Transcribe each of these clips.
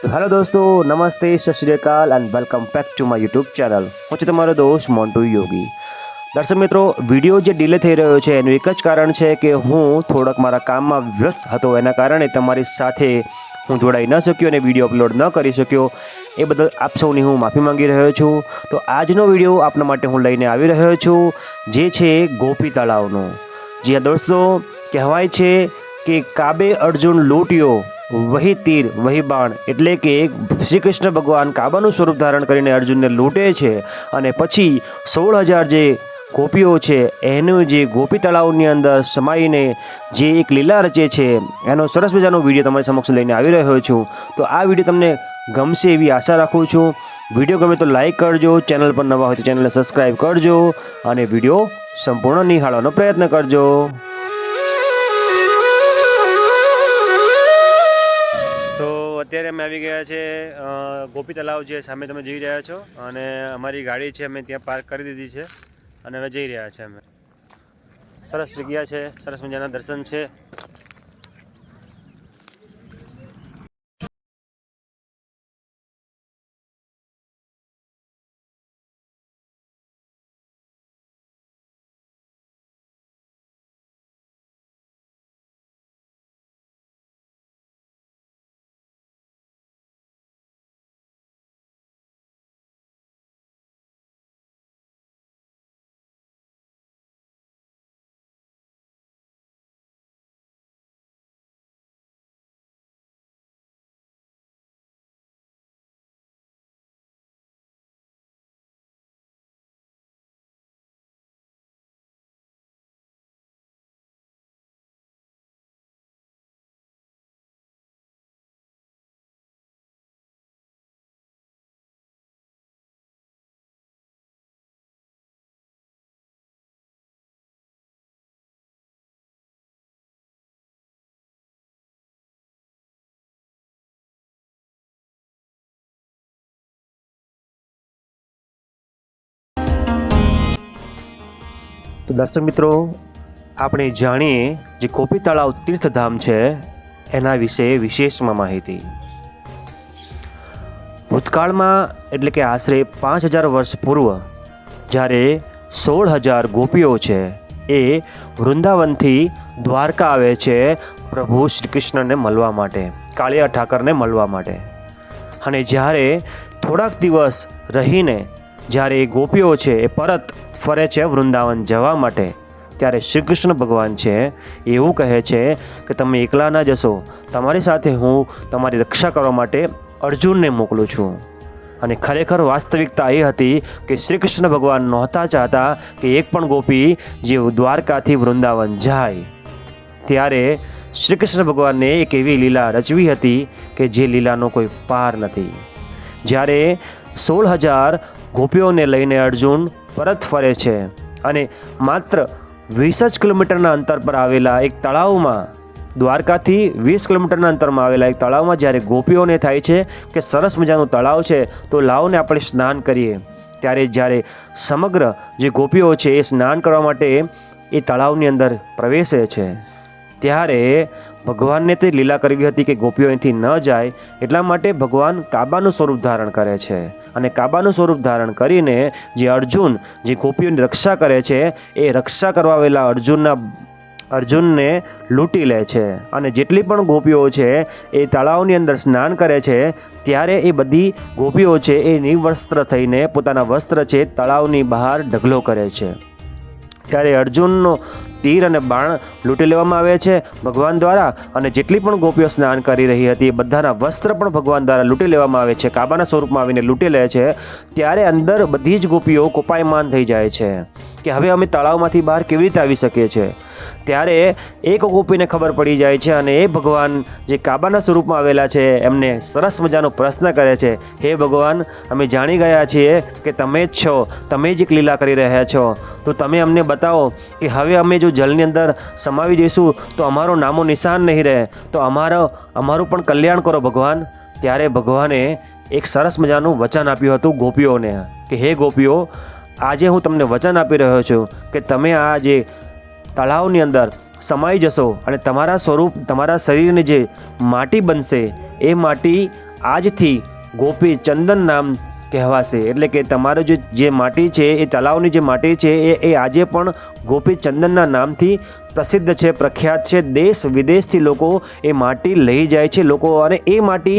તો હેલો દોસ્તો, નમસ્તે, Sat Sri Akal and welcome back to my YouTube channel હું છું તમારો દોસ્ત મોન્ટુ યોગી. દર્શક મિત્રો વીડિયો જે ડિલે થઈ રહ્યો છે, એનું એક જ કારણ છે કે હું થોડાક મારા કામમાં વ્યસ્ત હતો. એના કારણે તમારી સાથે હું જોડાઈ ન શક્યો અને વીડિયો અપલોડ ન કરી શક્યો. એ બદલ આપ સૌની હું માફી માંગી રહ્યો છું. તો આજનો વીડિયો આપના માટે હું લઈને આવી રહ્યો છું, જે છે ગોપી તળાવનો. જ્યાં દોસ્તો, કહેવાય છે કે કાબે અર્જુન લૂંટ્યો. વહી તીર, વહી બાણ એટલે કે શ્રી કૃષ્ણ ભગવાન કાબાનું સ્વરૂપ ધારણ કરીને અર્જુનને લૂંટે છે અને પછી સોળ હજાર જે ગોપીઓ છે, એનું જે ગોપી તળાવની અંદર સમાઈને જે એક લીલા રચે છે, એનો સરસ મજાનો વીડિયો તમારી સમક્ષ લઈને આવી રહ્યો છું. તો આ વીડિયો તમને ગમશે એવી આશા રાખું છું. વીડિયો ગમે તો લાઇક કરજો, ચેનલ પર નવા હોય તો ચેનલને સબસ્ક્રાઈબ કરજો અને વીડિયો સંપૂર્ણ નિહાળવાનો પ્રયત્ન કરજો. અત્યારે અમે આવી ગયા છે ગોપી તલાવ જે સામે તમે જઈ રહ્યા છો અને અમારી ગાડી છે અમે ત્યાં પાર્ક કરી દીધી છે અને હવે જઈ રહ્યા છે અમે. સરસ જગ્યા છે, સરસ મજાના દર્શન છે. તો દર્શક મિત્રો, આપણે જાણીએ જે ગોપી તળાવ તીર્થધામ છે, એના વિશે વિશેષમાં માહિતી. ભૂતકાળમાં એટલે કે આશરે પાંચ હજાર વર્ષ પૂર્વ, જ્યારે સોળ હજાર ગોપીઓ છે, એ વૃંદાવનથી દ્વારકા આવે છે પ્રભુ શ્રી કૃષ્ણને મળવા માટે, કાળિયા ઠાકરને મળવા માટે. અને જ્યારે થોડાક દિવસ રહીને જ્યારે એ ગોપીઓ છે એ પરત ફરે છે વૃંદાવન જવા માટે, ત્યારે શ્રી કૃષ્ણ ભગવાન છે એવું કહે છે કે તમે એકલા ના જશો, તમારી સાથે હું તમારી રક્ષા કરવા માટે અર્જુનને મોકલું છું. અને ખરેખર વાસ્તવિકતા એ હતી કે શ્રી કૃષ્ણ ભગવાન નહોતા ચાહતા કે એક પણ ગોપી જે દ્વારકાથી વૃંદાવન જાય. ત્યારે શ્રી કૃષ્ણ ભગવાનને એક એવી લીલા રચવી હતી કે જે લીલાનો કોઈ પાર નથી. જ્યારે સોળ હજાર ગોપીઓને લઈને અર્જુન પરત ફરે છે અને માત્ર વીસ જ કિલોમીટરના અંતર પર આવેલા એક તળાવમાં, દ્વારકાથી વીસ કિલોમીટરના અંતરમાં આવેલા એક તળાવમાં જ્યારે ગોપીઓને થાય છે કે સરસ મજાનું તળાવ છે, તો લાવને આપણે સ્નાન કરીએ. ત્યારે જ્યારે સમગ્ર જે ગોપીઓ છે એ સ્નાન કરવા માટે એ તળાવની અંદર પ્રવેશે છે. ત્યારે ભગવાનને તે લીલા કરવી હતી કે ગોપીઓ અહીંથી ન જાય, એટલા માટે ભગવાન કાબાનું સ્વરૂપ ધારણ કરે છે. અને કાબાનું સ્વરૂપ ધારણ કરીને જે અર્જુન, જે ગોપીઓની રક્ષા કરે છે, એ રક્ષા કરવા આવેલા અર્જુનના, અર્જુનને લૂંટી લે છે. અને જેટલી પણ ગોપીઓ છે, એ તળાવની અંદર સ્નાન કરે છે, ત્યારે એ બધી ગોપીઓ છે, એ નિવસ્ત્ર થઈને પોતાના વસ્ત્ર છે, તળાવની બહાર ઢગલો કરે છે. ત્યારે અર્જુનનો તીર અને બાણ લૂંટી લેવામાં આવે છે. ભગવાન દ્વારા અને જેટલી પણ ગોપીઓ સ્નાન કરી રહી હતી, બધાના વસ્ત્ર પણ ભગવાન દ્વારા લૂંટી લેવામાં આવે છે. કાબાના સ્વરૂપમાં આવીને લૂંટી લે છે. ત્યારે અંદર બધી જ ગોપીઓ કોપાયમાન થઈ જાય છે. કે હવે અમે તળાવમાંથી બહાર કેવી રીતે આવી શકીએ છીએ? ત્યારે એક ગોપીને ખબર પડી જાય છે અને એ ભગવાન જે કાબાના સ્વરૂપમાં આવેલા છે, એમને સરસ મજાનો પ્રશ્ન કરે છે, હે ભગવાન, અમે જાણી ગયા છીએ કે તમે જ છો, તમે જ એક લીલા કરી રહ્યા છો. તો તમે અમને બતાવો કે હવે અમે જો જલની અંદર સમાવી જઈશું તો અમારો નામો નિશાન નહીં રહે. તો અમારો, અમારું પણ કલ્યાણ કરો ભગવાન. ત્યારે ભગવાને એક સરસ મજાનું વચન આપ્યું હતું ગોપીઓને કે, હે ગોપીઓ, આજે હું તમને વચન આપી રહ્યો છું કે તમે આ જે તળાવની અંદર સમાઈ જશો અને તમારા સ્વરૂપ, તમારા શરીરને જે માટી બનશે, એ માટી આજથી ગોપી ચંદન નામ કહેવાશે. એટલે કે તમારો જે જે માટી છે, એ તળાવની જે માટી છે, એ એ આજે પણ ગોપી ચંદનના નામથી પ્રસિદ્ધ છે, પ્રખ્યાત છે. દેશ વિદેશથી લોકો એ માટી લઈ જાય છે લોકો અને એ માટી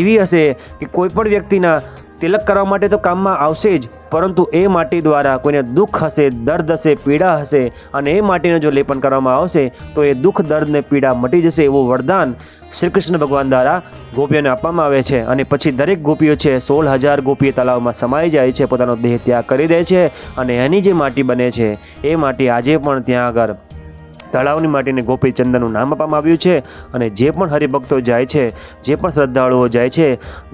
એવી હશે કે કોઈ પણ વ્યક્તિના તિલક કરવા માટે તો કામમાં આવશે જ, પરંતુ એ માટી દ્વારા કોઈને દુઃખ હશે, દર્દ હશે, પીડા હશે અને એ માટીને જો લેપન કરવામાં આવશે, તો એ દુઃખ દર્દને પીડા મટી જશે એવું વરદાન શ્રી કૃષ્ણ ભગવાન દ્વારા ગોપીઓને આપવામાં આવે છે. અને પછી દરેક ગોપીઓ છે, સોળ હજાર ગોપીઓ તળાવમાં સમાઈ જાય છે, પોતાનો દેહ ત્યાગ કરી દે છે અને એની જે માટી બને છે, એ માટી આજે પણ ત્યાં આગળ તળાવની માટીને ગોપી ચંદનનું નામ આપવામાં આવ્યું છે અને જે પણ હરિભક્તો જાય છે, જે પણ શ્રદ્ધાળુઓ જાય છે,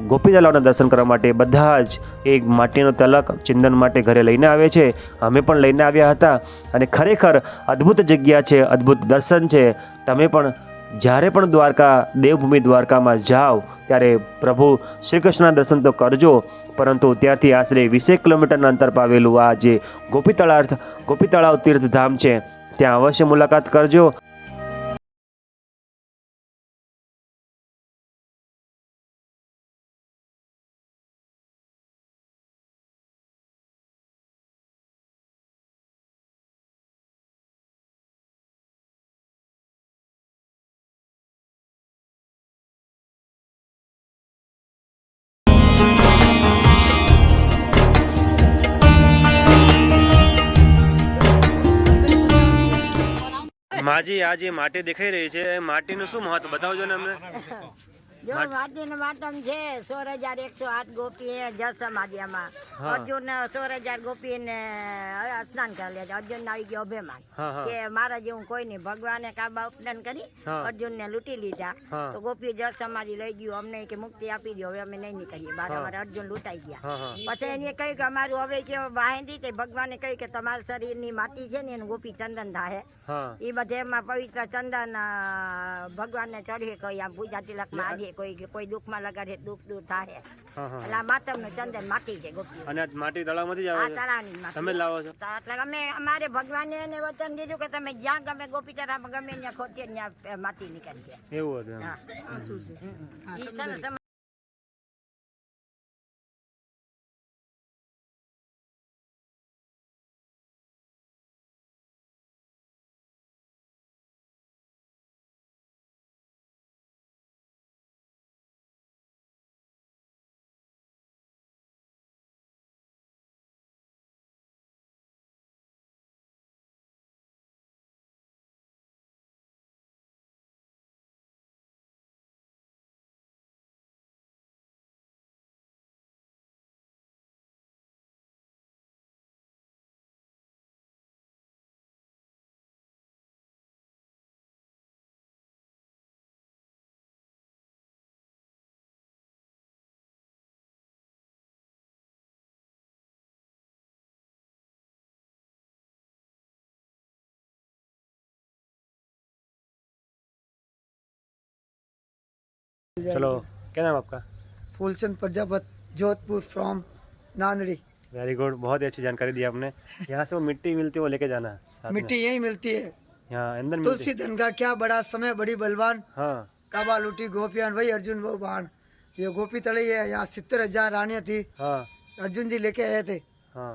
ગોપી તળાવના દર્શન કરવા માટે બધા જ એક માટીનો તલક ચંદન માટે ઘરે લઈને આવે છે. અમે પણ લઈને આવ્યા હતા અને ખરેખર અદ્ભુત જગ્યા છે, અદ્ભુત દર્શન છે. તમે પણ જ્યારે પણ દ્વારકા, દેવભૂમિ દ્વારકામાં જાઓ, ત્યારે પ્રભુ શ્રી કૃષ્ણના દર્શન તો કરજો, પરંતુ ત્યાંથી આશરે વીસેક કિલોમીટરના અંતર પાવેલું આ જે ગોપી તળાવ ગોપી તળાવ તીર્થધામ છે ત્યાં અવશ્ય મુલાકાત કરજો. માજી આ જે માટી દેખાઈ રહી છે. એ માટીનું શું મહત્વ? બતાવજો ને અમને. જો વાદીન વાતમ છે સોળ હજાર એકસો આઠ ગોપી જસ સમાધિયામાં. અર્જુન સોળ હજાર ગોપી ને સ્નાન કરી લે અર્જુન આવી ગયો અભિમાન કે મારા જેવું કોઈ નહીં. ભગવાને કાબા ઉપદાન કરી. અર્જુન ને લૂંટી લીધા. તો ગોપી જળ સમાધિ લઈ ગયું. અમને કે મુક્તિ આપી દો. હવે અમે નહીં નીકળીએ. બાર. અમારે અર્જુન લૂંટાઈ ગયા. પછી એને કહ્યું કે અમારું હવે કે વાહેંદી તે ભગવાને કહ્યું કે તમારા શરીરની માટી છે ને એનું ગોપી ચંદન થાય એ બધે એમાં પવિત્ર ચંદન ભગવાનને ચઢે કહી આમ પૂજા તિલકમાં આજે કોઈ કોઈ દુઃખમાં લગાડે દુઃખ દૂર થાય. હા હા એટલે આ માતરનું ચંદન માટી છે ગોપી. અને આ માટી તળાવમાંથી જ આવે છે? તળાવની માટી. તમે લાવો છો? એટલે અમે અમારે ભગવાને એને વચન દીધું કે તમે જ્યાં ગમે ગોપી તળાવમાં ગમે ત્યાં ખોટી ત્યાં માટી નીકળી છે. એવું હતું હા. છે? चलो क्या नाम आपका? Phoolchand Prajapat Jodhpur from Nandri. Very good बहुत ही अच्छी जानकारी दी आपने। यहाँ से वो मिट्टी मिलती है वो लेके जाना है मिट्टी यही मिलती है। यहाँ अंदर तुलसी धन का क्या बड़ा समय बड़ी बलवान। हाँ। काबा लूटी गोपियान वही अर्जुन वो बाण ये गोपी तलई है यहाँ सितर हज़ार रानियाँ थी। हाँ। अर्जुन जी लेके आए थे। हाँ।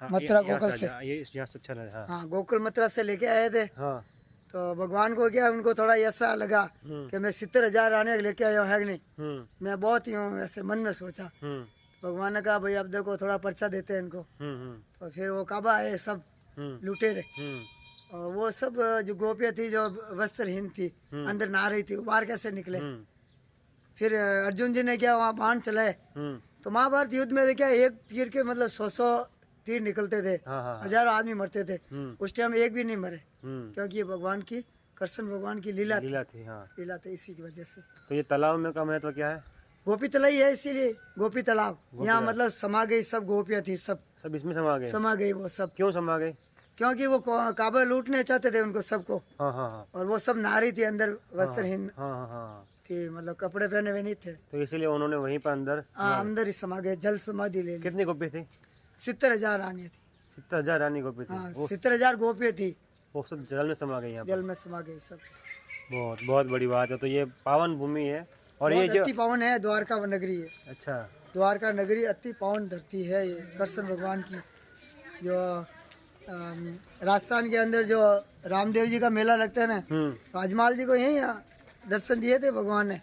हाँ, मथुरा गोकुल से। ये यहाँ से अच्छा हाँ। हाँ गोकुल मथुरा से लेके आए थे। हाँ। तो भगवान को क्या उनको थोड़ा ऐसा लगा हम्म। कि मैं सितर हज़ार रानियाँ लेके आया हूँ है नहीं? हम्म। मैं बहुत ही हूँ ऐसे मन में सोचा। हम्म। भगवान ने कहा भाई अब देखो थोड़ा पर्चा देते हैं इनको। तो फिर वो काबा आए सब लुटेरे हम्म। और वो सब जो गोपियाँ थी जो वस्त्रहीन थी। अंदर नहा रही थी वो बाहर कैसे निकले? फिर अर्जुन जी ने क्या वहाँ बाण चलाए? तो महाभारत युद्ध में क्या एक तीर के मतलब सौ सौ तीर निकलते थे। हाँ हाँ हाँ, हज़ारों आदमी मरते थे। उस टाइम एक भी नहीं मरे। क्योंकि ये भगवान की कृष्ण भगवान की लीला थी। लीला थी हाँ। लीला थी इसी की वजह से। तो ये तालाब में का महत्व क्या है? गोपी तलाई है इसीलिए गोपी तालाब यहाँ मतलब समा गई सब गोपियाँ थी सब। सब इसमें समा गए? समा गई वो सब। क्यों समा गए? क्योंकि वो को- काबा लूटने चाहते थे उनको सबको। हाँ हाँ हाँ। और वो सब नारी थी अंदर वस्त्रहीन। हाँ हाँ हाँ। थी मतलब कपड़े पहने हुए नहीं थे। तो इसीलिए उन्होंने वहीं पर अंदर हाँ अंदर ही समा गए जल समाधि ले कितनी गोपी थी? सितर हज़ार रानी थी। सत्तर हज़ार रानी गोपी थी। हाँ सितर हज़ार गोपियाँ थी। वो सब जल में समा गई जल में समा गई सब। बहुत बहुत बड़ी बात है। तो ये पावन भूमि है और ये जो अति पावन है द्वारका नगरी है। अच्छा। द्वारका नगरी अति पावन धरती है ये कृष्ण भगवान की जो राजस्थान के अंदर जो रामदेव जी का मेला लगता है ना हम्म। तो जी को यही यहाँ दर्शन दिए थे भगवान ने।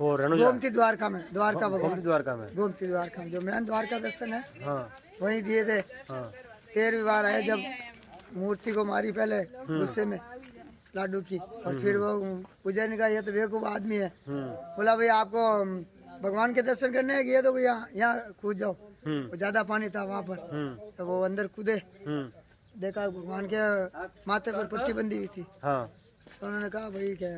वो गोमती द्वारका में द्वारका भगवान। द्वारका में। गोमती द्वारका में जो मेन द्वारका दर्शन है हाँ। वहीं दिए थे। हाँ। तेरहवीं बार आए जब मूर्ति को मारी पहले गुस्से में लाडू की। और फिर वो पुजारी ने कहा ये तो बेवकूफ़ आदमी है। हम्म। बोला भाई आपको भगवान के दर्शन करने हैं ये तो यहाँ यहाँ कूद जाओ। हम्म। ज़्यादा पानी था वहाँ पर। हम्म। तो वो अंदर कूदे। हम्म। देखा भगवान के माथे पर पट्टी बंधी हुई थी। हाँ। तो उन्होंने कहा भाई क्या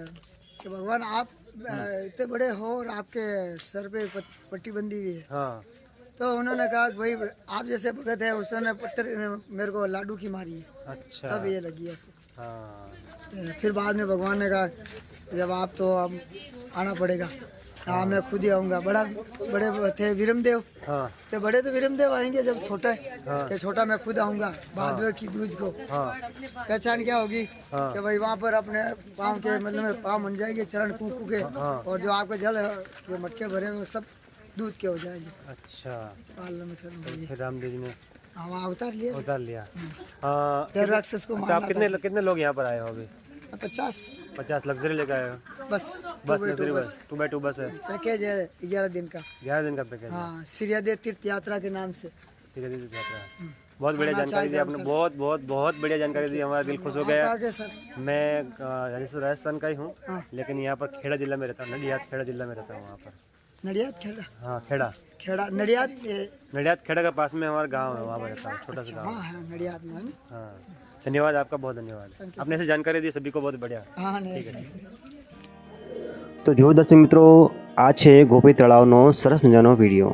कि भगवान आप इतने बड़े हो और आपके सर पे पट्टी बंधी हुई है। हाँ। तो उन्होंने कहा भाई आप जैसे भगत है उसने पत्थर मेरे को लाडू की मारी है। अच्छा। तब ये लगी ऐसे। हाँ। फिर बाद में भगवान ने कहा जब आप तो अब आना पड़ेगा। हाँ मैं खुद ही आऊँगा। बड़ा बड़े थे विरमदेव। हाँ। तो बड़े तो विरमदेव आएँगे जब छोटा हाँ। तो छोटा मैं खुद आऊँगा भादवे की दूज को। हाँ। पहचान क्या होगी? हाँ। कि भाई वहाँ पर अपने पाँव के मतलब पाँव बन जाएँगे चरण कुकू के। हाँ। और जो आपके जल है जो मटके भरे हैं वो सब दूध के हो जाएँगे अच्छा। में भाई फिर रामदेव जी ने हाँ उतार लिया। उतार लिया। हाँ। राक्षस को तो आप कितने कितने लोग यहाँ पर आए हो अभी? पचास। पचास लग्जरी लेकर आए हो? बस बस luxury bus. Two by two बस है। पैकेज है ग्यारह दिन का। ग्यारह दिन का पैकेज है। हाँ सीरियादेव तीर्थ यात्रा के नाम से। है दीदी यात्रा। बहुत बढ़िया जानकारी दी आपने। बहुत बहुत बहुत बढ़िया जानकारी दी। हमारा दिल खुश हो गया। मैं अ, राजस्थान का ही हूँ। हाँ। लेकिन यहाँ पर खेड़ा जिला में रहता हूँ। नडियाद खेड़ा जिला में रहता हूँ वहाँ पर। नडियाद खेड़ा हाँ खेड़ा खेड़ा नडियाद ये- नडियाद खेड़ा के पास में हमारा गांव है वहाँ पर रहता हूँ छोटा सा गाँव हाँ हाँ नडियाद में है ना हाँ धन्यवाद आपका बहुत धन्यवाद आपने ऐसे जानकारी दी सभी को बहुत बढ़िया હા ને તો જો દર્શક મિત્રો આ છે ગોપી તળાવનો સરસ મજાનો વિડીયો